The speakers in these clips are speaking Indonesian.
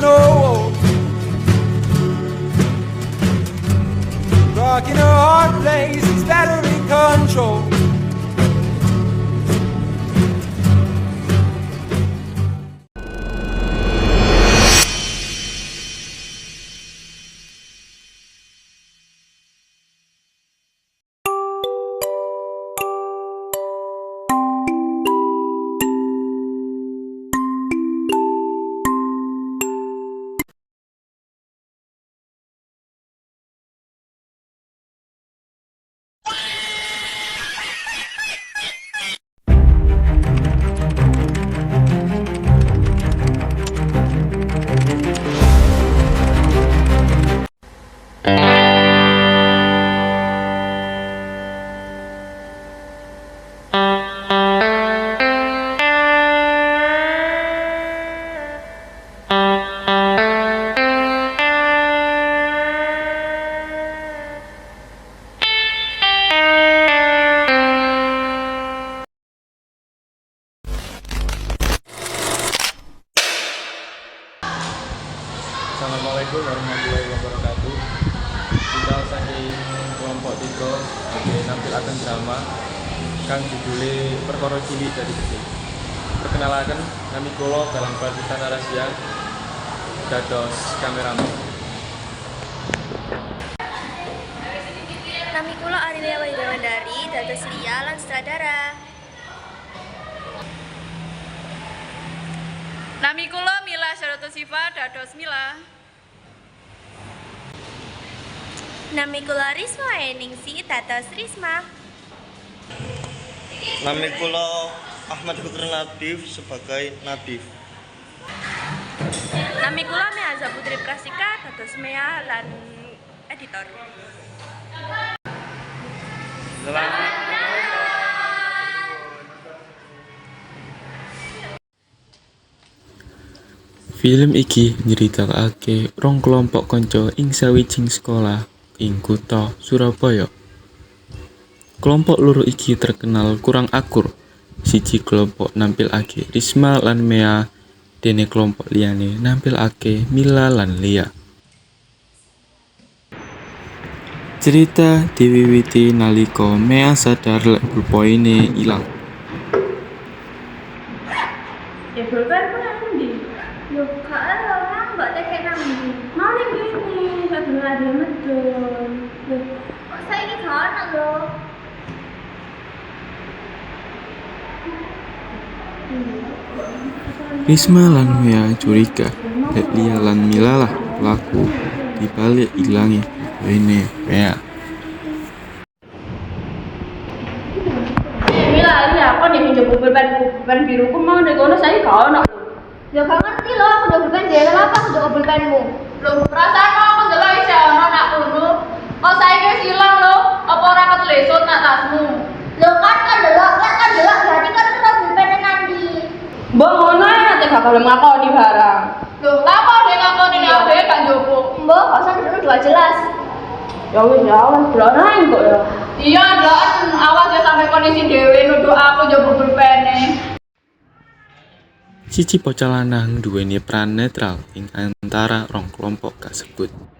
know. Rocking a hard place, it's better in control. Assalamualaikum warahmatullahi wabarakatuh. Kita saking kelompok tiga Oke, nampilaken drama. Kang judule Perkara Cilik dari Gede Perkenalkan, kami kula dalam Batusan Rahasia. Dados kameramen. Nami kula Arilia Wahyudawandari, dados Lia lan sutradara. Nami kula Mila Syaratul Sifa dados Mila. Nami kula Risma Eningsi, dados Risma. Nami kula Ahmad Fikri Nadif sebagai Nadif. Nami kula Meaza Putri Prasika, dados Mea lan editor. Film iki nyeritakake rong kelompok kanca ing sawijing sekolah ing kutha Surabaya. Kelompok loro iki terkenal kurang akur. Siji kelompok nampilake Risma lan Mea, dene kelompok liyane nampilake Mila lan Lia. Cerita diwiwiti nalika Mea sadar lek pulpoine ilang. Ya pulpen ku nang ndi? Loh, kak orang mbak teke nang ndi? Mau ning ada medun. Kok saiki gak ono lho? Risma lan Mea curiga lek Lia lan Mila lah pelaku dibalik ilangi ini. Eh, Mila, kok nih njupuk pulpen pulpen biruku mau ning kono saiki gak ono. Ya gak ngerti loh, aku udah pulpen dia kenapa aku jaga pulpenmu? Lho, perasaan kok isih ono nak kono. Kok saiki wis ilang lho? Apa ora ketlesut nak tasmu? Loh kan kan delok, kan kan delok berarti kan kita pulpennya nanti. Mbok ngono ya nanti gak gelem ngakoni barang. Lho, kok ngakoni nek aku dhewe gak njupuk? Mbok, gak usah dulu dua jelas. Ya wis ya, wis nang kok ya. Iya, delokan awas ya sampai kondisi dhewe nuduh aku njupuk pulpene. Siji bocah lanang duweni peran netral ing antara rong kelompok kasebut.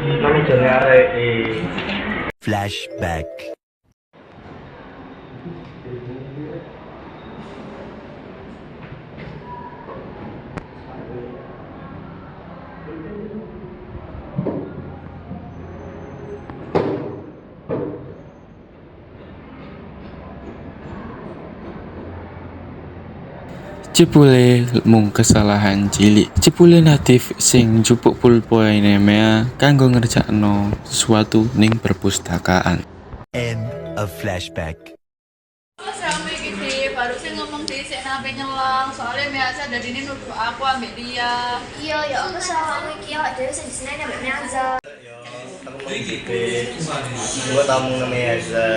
Nami jane arek e. Flashback. Cepule mung kesalahan cilik. Cepule natif sing njupuk pulpoine Mea kanggo ngerjakno sesuatu ning perpustakaan. End of flashback. baru sih ngomong di sik nape nyelang soalnya biasa dari ini nuduh aku ambek dia Iya, ya aku sama kamu iki awak dhewe sing diseneni ambek Miaza. Aku mau ngintip. Gua tamu namanya Haza.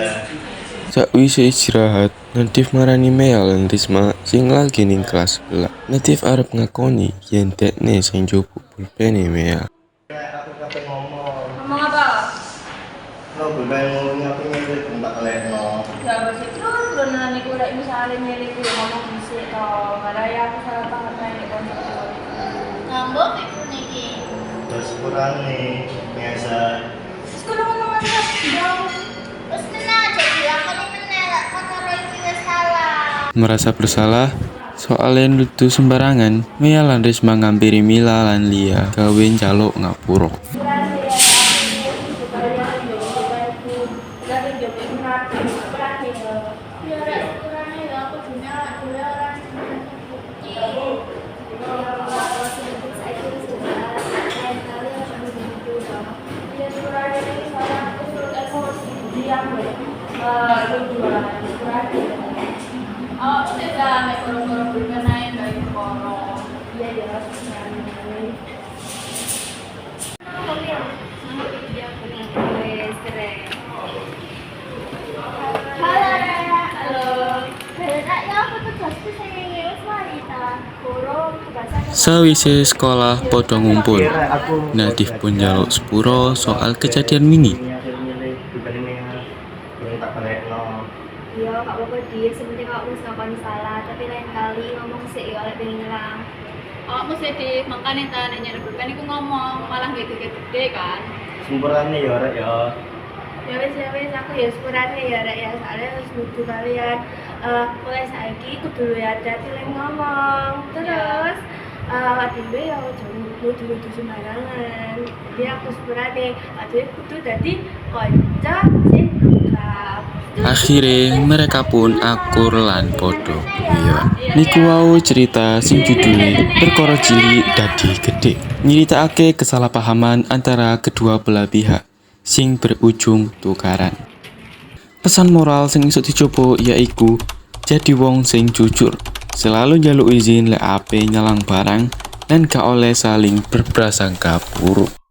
Sakwise istirahat, Nadif marani Mea lan Risma sing lagi ning kelas sebelah. Nadif arep ngakoni yen dekne sing njupuk pulpene Mea. Aku kate ngomong. Ngomong apa? Lo beban ngomong apa nyari tempat lekno. Ya masih terus terus nanti gue udah misalnya nyari gue ngomong bisik toh. Malah ya aku salah paham kayak di konco. Ngambek iku niki. Terus kurang nih biasa. Sekolah ngomong apa? Jauh. Merasa bersalah? Soalnya nuduh sembarangan, Mea lan Risma ngampiri Mila lan Lia. Gawe njaluk ngapura. Ya rek sekurangnya ya aku dunia dunia orang awak tuh tidak ambek koro-koro pulpen ae dari koro Halo Rek. Sawise sekolah podo ngumpul, Nadif pun njaluk sepuro soal kejadian wingi. Milih-milih beban ini. Kurang tak lekno. Iya, gak apa-apa dia. Aku ngakoni salah, tapi lain kali ngomong sih ya oleh pengen nyelang. awak mesti di makanya ta nek nyari pulpen iku ngomong malah gede-gede kan Sumberannya ya rek ya. Ya wis ya wis aku ya sepurane ya rek ya soalnya wis nuduh kalian eh mulai saiki kudu ya hati lek ngomong. Terus eh atibe ya ojo nuduh-nuduh sembarangan. Jadi aku sepurane, atibe kudu dadi kanca sing akrab. Akhirnya mereka pun akur lan podo guyon. Niku wau cerita sing judulnya perkara cilik dadi gede. Nyeritakake kesalahpahaman antara kedua belah pihak sing berujung tukaran. Pesan moral sing iso dicoba yaiku jadi wong sing jujur. Selalu jaluk izin lek ape nyalang barang dan gak oleh saling berprasangka buruk.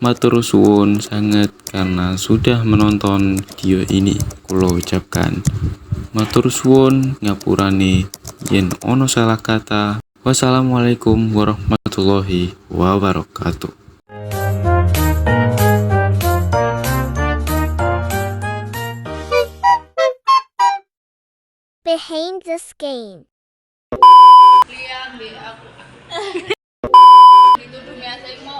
Matur suwun sangat karena sudah menonton video ini. Kulo ucapkan matur suwun ngapurane yen ono salah kata. Wassalamualaikum warahmatullahi wabarakatuh. Behind the skin. Lia ambek aku dituduh biasa mau